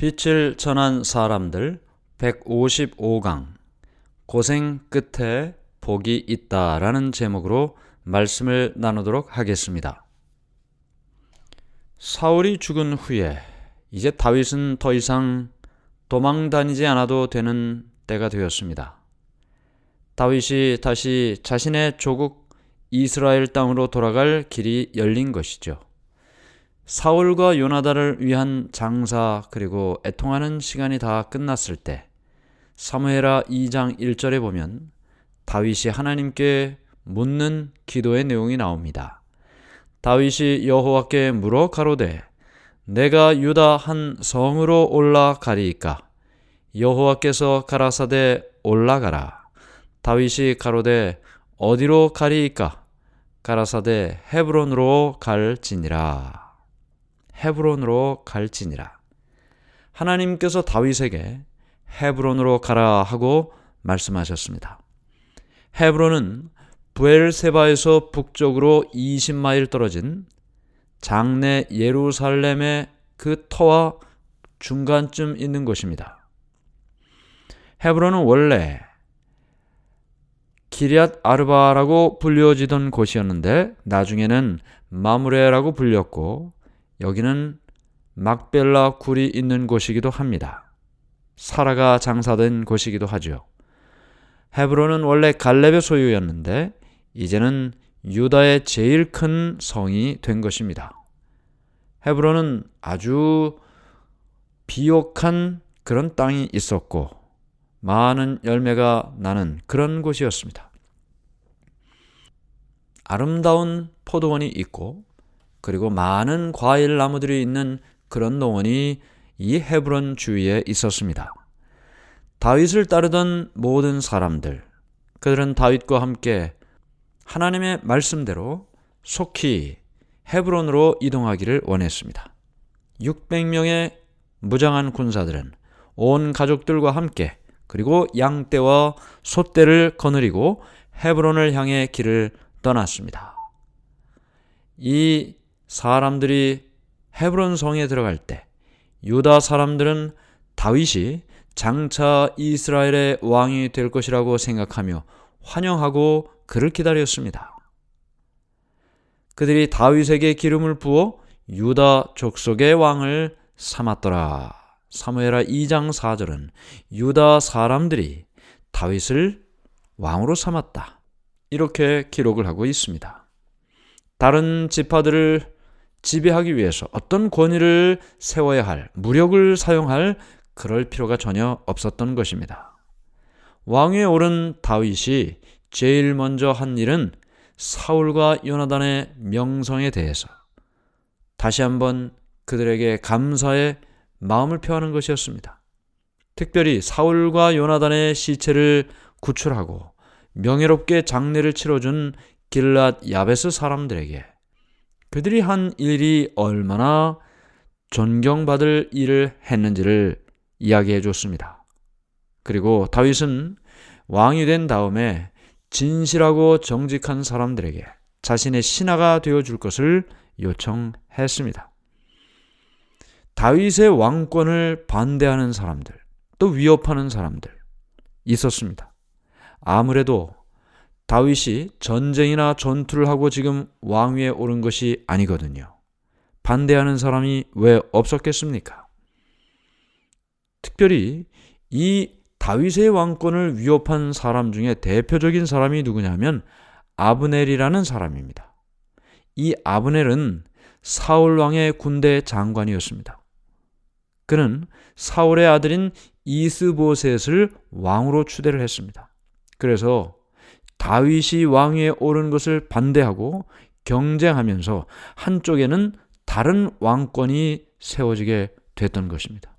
빛을 전한 사람들 155강 고생 끝에 복이 있다라는 제목으로 말씀을 나누도록 하겠습니다. 사울이 죽은 후에 이제 다윗은 더 이상 도망 다니지 않아도 되는 때가 되었습니다. 다윗이 다시 자신의 조국 이스라엘 땅으로 돌아갈 길이 열린 것이죠. 사울과 요나단을 위한 장사 그리고 애통하는 시간이 다 끝났을 때 사무엘하 2장 1절에 보면 다윗이 하나님께 묻는 기도의 내용이 나옵니다. 다윗이 여호와께 물어 가로되 내가 유다 한 성으로 올라가리이까? 여호와께서 가라사대 올라가라. 다윗이 가로되 어디로 가리이까? 가라사대 헤브론으로 갈지니라 헤브론으로 갈지니라. 하나님께서 다윗에게 헤브론으로 가라 하고 말씀하셨습니다. 헤브론은 부엘세바에서 북쪽으로 20마일 떨어진 장내 예루살렘의 그 터와 중간쯤 있는 곳입니다. 헤브론은 원래 기리앗 아르바라고 불려지던 곳이었는데 나중에는 마무레라고 불렸고 여기는 막벨라 굴이 있는 곳이기도 합니다. 사라가 장사된 곳이기도 하죠. 헤브론은 원래 갈렙의 소유였는데 이제는 유다의 제일 큰 성이 된 것입니다. 헤브론은 아주 비옥한 그런 땅이 있었고 많은 열매가 나는 그런 곳이었습니다. 아름다운 포도원이 있고 그리고 많은 과일 나무들이 있는 그런 농원이 이 헤브론 주위에 있었습니다. 다윗을 따르던 모든 사람들, 그들은 다윗과 함께 하나님의 말씀대로 속히 헤브론으로 이동하기를 원했습니다. 600명의 무장한 군사들은 온 가족들과 함께 그리고 양떼와 소떼를 거느리고 헤브론을 향해 길을 떠났습니다. 이 사람들이 헤브론 성에 들어갈 때 유다 사람들은 다윗이 장차 이스라엘의 왕이 될 것이라고 생각하며 환영하고 그를 기다렸습니다. 그들이 다윗에게 기름을 부어 유다 족속의 왕을 삼았더라. 사무엘하 2장 4절은 유다 사람들이 다윗을 왕으로 삼았다. 이렇게 기록을 하고 있습니다. 다른 지파들을 지배하기 위해서 어떤 권위를 세워야 할, 무력을 사용할 그럴 필요가 전혀 없었던 것입니다. 왕위에 오른 다윗이 제일 먼저 한 일은 사울과 요나단의 명성에 대해서 다시 한번 그들에게 감사의 마음을 표하는 것이었습니다. 특별히 사울과 요나단의 시체를 구출하고 명예롭게 장례를 치러준 길랏 야베스 사람들에게 그들이 한 일이 얼마나 존경받을 일을 했는지를 이야기해 줬습니다. 그리고 다윗은 왕이 된 다음에 진실하고 정직한 사람들에게 자신의 신하가 되어 줄 것을 요청했습니다. 다윗의 왕권을 반대하는 사람들, 또 위협하는 사람들 있었습니다. 아무래도 다윗이 전쟁이나 전투를 하고 지금 왕위에 오른 것이 아니거든요. 반대하는 사람이 왜 없었겠습니까? 특별히 이 다윗의 왕권을 위협한 사람 중에 대표적인 사람이 누구냐면 아브넬이라는 사람입니다. 이 아브넬은 사울 왕의 군대 장관이었습니다. 그는 사울의 아들인 이스보셋을 왕으로 추대를 했습니다. 그래서 다윗이 왕위에 오른 것을 반대하고 경쟁하면서 한쪽에는 다른 왕권이 세워지게 됐던 것입니다.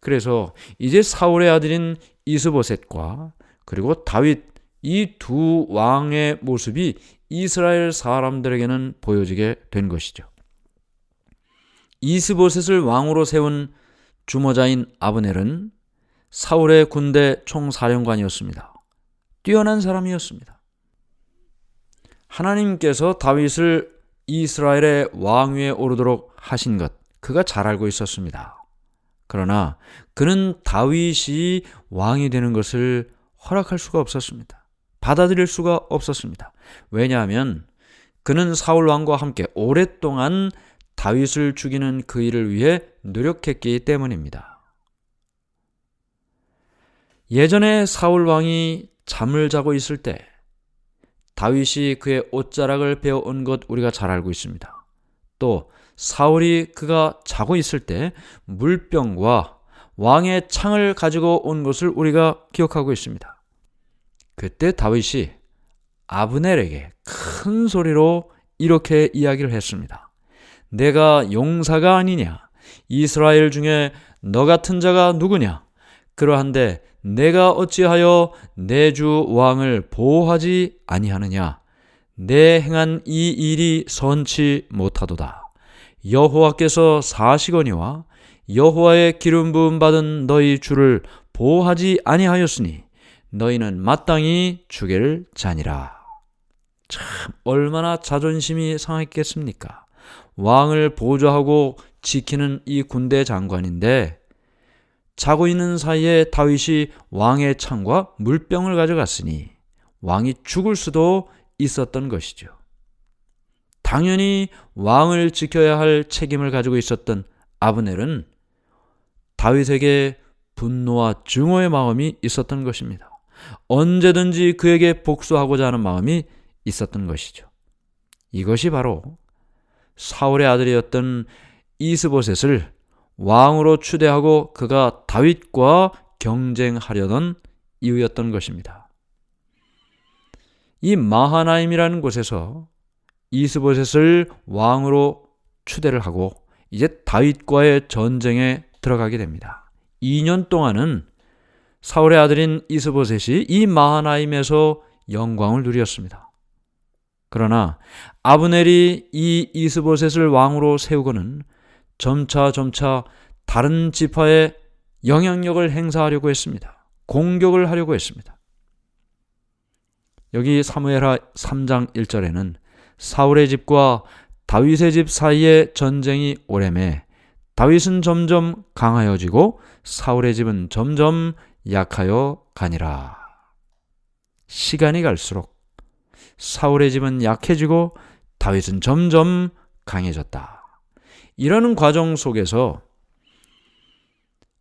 그래서 이제 사울의 아들인 이스보셋과 그리고 다윗 이 두 왕의 모습이 이스라엘 사람들에게는 보여지게 된 것이죠. 이스보셋을 왕으로 세운 주모자인 아브넬은 사울의 군대 총사령관이었습니다. 뛰어난 사람이었습니다. 하나님께서 다윗을 이스라엘의 왕위에 오르도록 하신 것, 그가 잘 알고 있었습니다. 그러나 그는 다윗이 왕이 되는 것을 허락할 수가 없었습니다. 받아들일 수가 없었습니다. 왜냐하면 그는 사울 왕과 함께 오랫동안 다윗을 죽이는 그 일을 위해 노력했기 때문입니다. 예전에 사울 왕이 잠을 자고 있을 때 다윗이 그의 옷자락을 베어온 것 우리가 잘 알고 있습니다. 또 사울이 그가 자고 있을 때 물병과 왕의 창을 가지고 온 것을 우리가 기억하고 있습니다. 그때 다윗이 아브넬에게 큰 소리로 이렇게 이야기를 했습니다. 내가 용사가 아니냐? 이스라엘 중에 너 같은 자가 누구냐? 그러한데 내가 어찌하여 내 주 왕을 보호하지 아니하느냐? 내 행한 이 일이 선치 못하도다. 여호와께서 사시거니와 여호와의 기름 부음 받은 너희 주를 보호하지 아니하였으니 너희는 마땅히 죽일 자니라. 참 얼마나 자존심이 상했겠습니까? 왕을 보좌하고 지키는 이 군대 장관인데 자고 있는 사이에 다윗이 왕의 창과 물병을 가져갔으니 왕이 죽을 수도 있었던 것이죠. 당연히 왕을 지켜야 할 책임을 가지고 있었던 아브넬은 다윗에게 분노와 증오의 마음이 있었던 것입니다. 언제든지 그에게 복수하고자 하는 마음이 있었던 것이죠. 이것이 바로 사울의 아들이었던 이스보셋을 왕으로 추대하고 그가 다윗과 경쟁하려던 이유였던 것입니다. 이 마하나임이라는 곳에서 이스보셋을 왕으로 추대를 하고 이제 다윗과의 전쟁에 들어가게 됩니다. 2년 동안은 사울의 아들인 이스보셋이 이 마하나임에서 영광을 누렸습니다. 그러나 아브넬이 이 이스보셋을 왕으로 세우고는 점차 점차 다른 지파에 영향력을 행사하려고 했습니다. 공격을 하려고 했습니다. 여기 사무엘하 3장 1절에는 사울의 집과 다윗의 집 사이의 전쟁이 오래매 다윗은 점점 강하여지고 사울의 집은 점점 약하여 가니라. 시간이 갈수록 사울의 집은 약해지고 다윗은 점점 강해졌다. 이러는 과정 속에서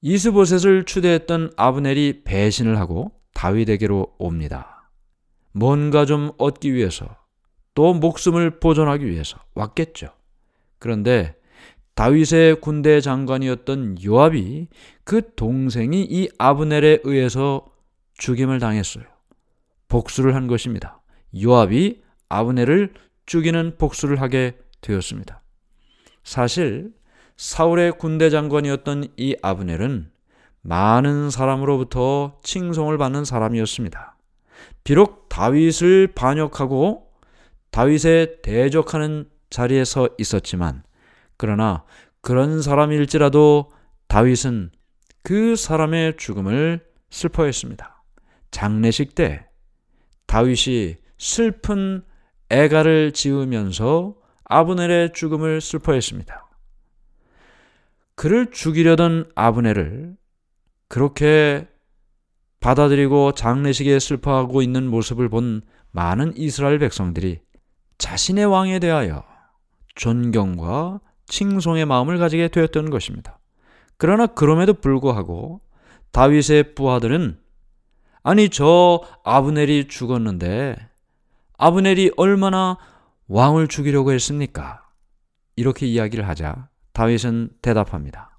이스보셋을 추대했던 아브넬이 배신을 하고 다윗에게로 옵니다. 뭔가 좀 얻기 위해서 또 목숨을 보존하기 위해서 왔겠죠. 그런데 다윗의 군대 장관이었던 요압이 그 동생이 이 아브넬에 의해서 죽임을 당했어요. 복수를 한 것입니다. 요압이 아브넬을 죽이는 복수를 하게 되었습니다. 사실 사울의 군대 장관이었던 이 아브넬은 많은 사람으로부터 칭송을 받는 사람이었습니다. 비록 다윗을 반역하고 다윗에 대적하는 자리에 서 있었지만 그러나 그런 사람일지라도 다윗은 그 사람의 죽음을 슬퍼했습니다. 장례식 때 다윗이 슬픈 애가를 지으면서 아브넬의 죽음을 슬퍼했습니다. 그를 죽이려던 아브넬을 그렇게 받아들이고 장례식에 슬퍼하고 있는 모습을 본 많은 이스라엘 백성들이 자신의 왕에 대하여 존경과 칭송의 마음을 가지게 되었던 것입니다. 그러나 그럼에도 불구하고 다윗의 부하들은 아니 저 아브넬이 죽었는데 아브넬이 얼마나 왕을 죽이려고 했습니까? 이렇게 이야기를 하자 다윗은 대답합니다.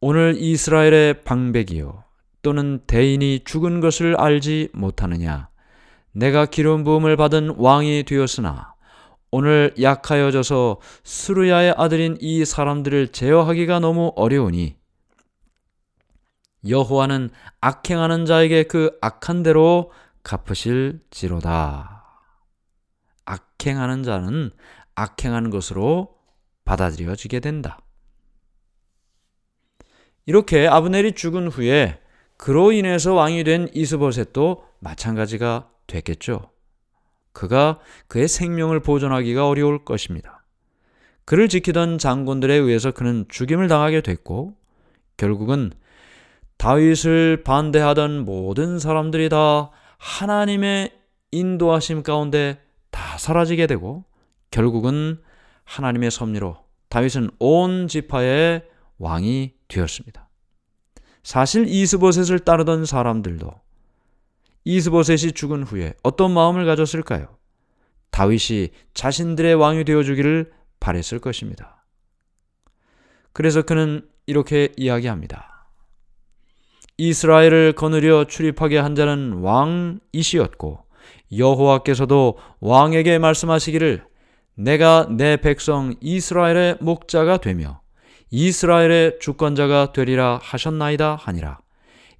오늘 이스라엘의 방백이요 또는 대인이 죽은 것을 알지 못하느냐 내가 기름 부음을 받은 왕이 되었으나 오늘 약하여져서 스루야의 아들인 이 사람들을 제어하기가 너무 어려우니 여호와는 악행하는 자에게 그 악한 대로 갚으실지로다. 악행하는 자는 악행하는 것으로 받아들여지게 된다. 이렇게 아브넬이 죽은 후에 그로 인해서 왕이 된 이스보셋도 마찬가지가 됐겠죠. 그가 그의 생명을 보존하기가 어려울 것입니다. 그를 지키던 장군들에 의해서 그는 죽임을 당하게 됐고 결국은 다윗을 반대하던 모든 사람들이 다 하나님의 인도하심 가운데 다 사라지게 되고 결국은 하나님의 섭리로 다윗은 온 지파의 왕이 되었습니다. 사실 이스보셋을 따르던 사람들도 이스보셋이 죽은 후에 어떤 마음을 가졌을까요? 다윗이 자신들의 왕이 되어 주기를 바랬을 것입니다. 그래서 그는 이렇게 이야기합니다. 이스라엘을 거느려 출입하게 한 자는 왕이시였고 여호와께서도 왕에게 말씀하시기를 내가 내 백성 이스라엘의 목자가 되며 이스라엘의 주권자가 되리라 하셨나이다 하니라.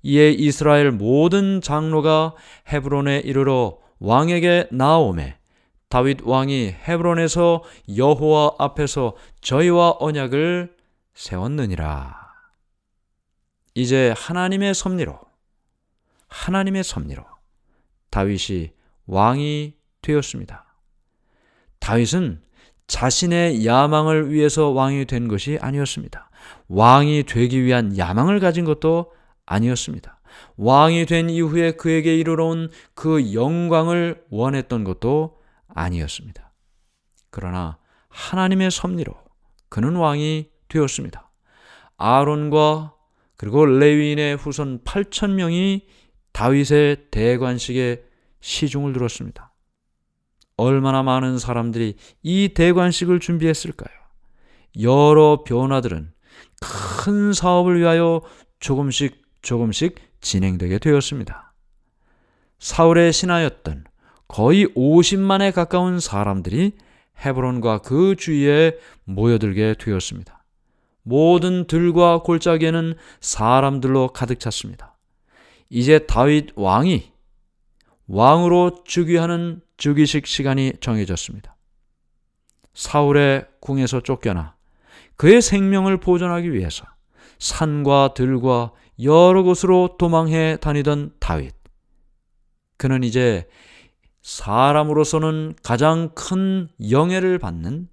이에 이스라엘 모든 장로가 헤브론에 이르러 왕에게 나오매 다윗 왕이 헤브론에서 여호와 앞에서 저희와 언약을 세웠느니라. 이제 하나님의 섭리로 하나님의 섭리로 다윗이 왕이 되었습니다. 다윗은 자신의 야망을 위해서 왕이 된 것이 아니었습니다. 왕이 되기 위한 야망을 가진 것도 아니었습니다. 왕이 된 이후에 그에게 이르러온 그 영광을 원했던 것도 아니었습니다. 그러나 하나님의 섭리로 그는 왕이 되었습니다. 아론과 그리고 레위인의 후손 8천 명이 다윗의 대관식에 시중을 들었습니다. 얼마나 많은 사람들이 이 대관식을 준비했을까요? 여러 변화들은 큰 사업을 위하여 조금씩 조금씩 진행되게 되었습니다. 사울의 신하였던 거의 50만에 가까운 사람들이 헤브론과 그 주위에 모여들게 되었습니다. 모든 들과 골짜기에는 사람들로 가득 찼습니다. 이제 다윗 왕이 왕으로 즉위하는 즉위식 시간이 정해졌습니다. 사울의 궁에서 쫓겨나 그의 생명을 보존하기 위해서 산과 들과 여러 곳으로 도망해 다니던 다윗. 그는 이제 사람으로서는 가장 큰 영예를 받는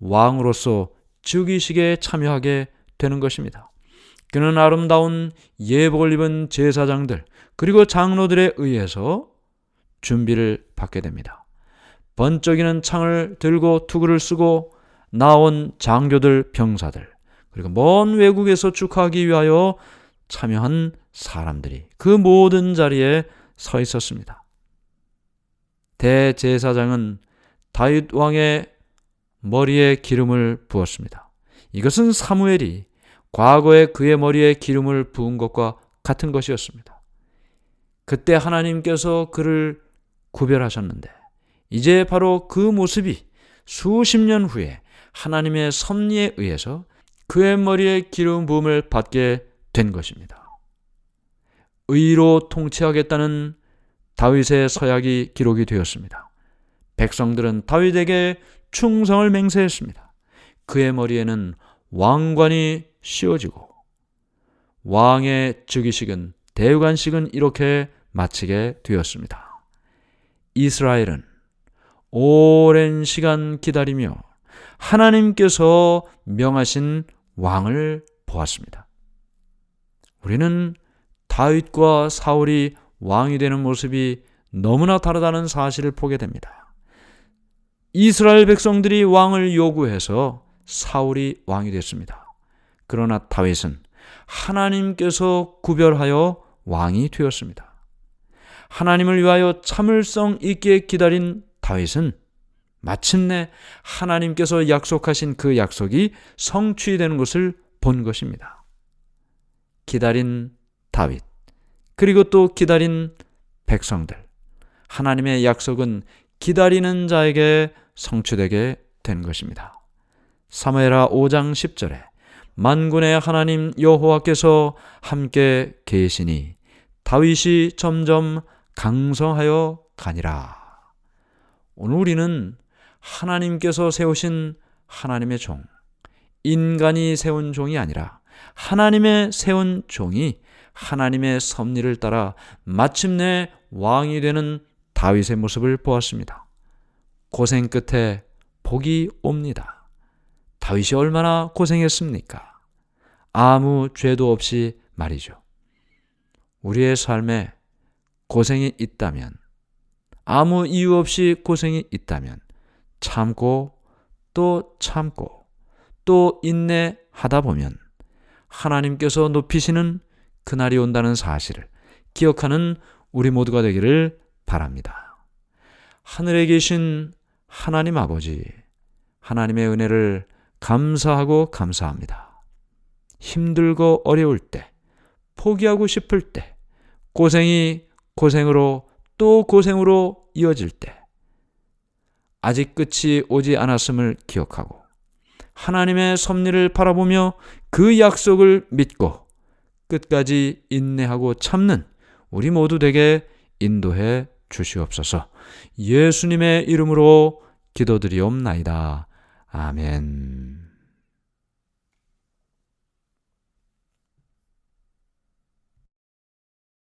왕으로서 즉위식에 참여하게 되는 것입니다. 그는 아름다운 예복을 입은 제사장들 그리고 장로들에 의해서 준비를 받게 됩니다. 번쩍이는 창을 들고 투구를 쓰고 나온 장교들 병사들 그리고 먼 외국에서 축하하기 위하여 참여한 사람들이 그 모든 자리에 서 있었습니다. 대제사장은 다윗 왕의 머리에 기름을 부었습니다. 이것은 사무엘이 과거에 그의 머리에 기름을 부은 것과 같은 것이었습니다. 그때 하나님께서 그를 구별하셨는데 이제 바로 그 모습이 수십 년 후에 하나님의 섭리에 의해서 그의 머리에 기름 부음을 받게 된 것입니다. 의로 통치하겠다는 다윗의 서약이 기록이 되었습니다. 백성들은 다윗에게 충성을 맹세했습니다. 그의 머리에는 왕관이 씌워지고 왕의 즉위식은 대관식은 이렇게 마치게 되었습니다. 이스라엘은 오랜 시간 기다리며 하나님께서 명하신 왕을 보았습니다. 우리는 다윗과 사울이 왕이 되는 모습이 너무나 다르다는 사실을 보게 됩니다. 이스라엘 백성들이 왕을 요구해서 사울이 왕이 됐습니다. 그러나 다윗은 하나님께서 구별하여 왕이 되었습니다. 하나님을 위하여 참을성 있게 기다린 다윗은 마침내 하나님께서 약속하신 그 약속이 성취되는 것을 본 것입니다. 기다린 다윗, 그리고 또 기다린 백성들. 하나님의 약속은 기다리는 자에게 성취되게 된 것입니다. 사무엘하 5장 10절에 만군의 하나님 여호와께서 함께 계시니 다윗이 점점 강성하여 가니라. 오늘 우리는 하나님께서 세우신 하나님의 종, 인간이 세운 종이 아니라 하나님의 세운 종이 하나님의 섭리를 따라 마침내 왕이 되는 다윗의 모습을 보았습니다. 고생 끝에 복이 옵니다. 다윗이 얼마나 고생했습니까? 아무 죄도 없이 말이죠. 우리의 삶에 고생이 있다면, 아무 이유 없이 고생이 있다면, 참고 또 참고 또 인내하다 보면 하나님께서 높이시는 그날이 온다는 사실을 기억하는 우리 모두가 되기를 바랍니다. 하늘에 계신 하나님 아버지, 하나님의 은혜를 감사하고 감사합니다. 힘들고 어려울 때, 포기하고 싶을 때, 고생이 고생으로 또 고생으로 이어질 때, 아직 끝이 오지 않았음을 기억하고, 하나님의 섭리를 바라보며 그 약속을 믿고 끝까지 인내하고 참는 우리 모두 되게 인도해 주시옵소서. 예수님의 이름으로 기도드리옵나이다. 아멘.